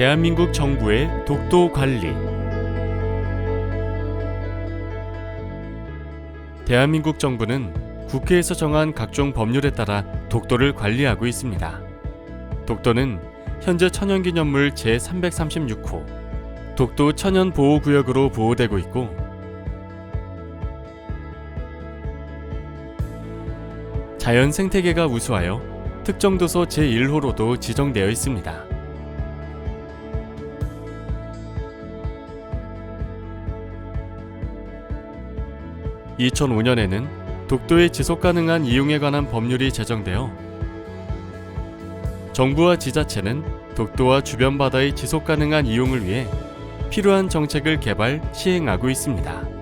대한민국 정부의 독도 관리 대한민국 정부는 국회에서 정한 각종 법률에 따라 독도를 관리하고 있습니다. 독도는 현재 천연기념물 제336호 독도 천연보호구역으로 보호되고 있고 자연 생태계가 우수하여 특정 도서 제1호로도 지정되어 있습니다. (2005년에는) 독도의 지속 가능한 이용에 관한 법률이 제정되어 정부와 지자체는 독도와 주변 바다의 지속 가능한 이용을 위해 필요한 정책을 개발 시행하고 있습니다.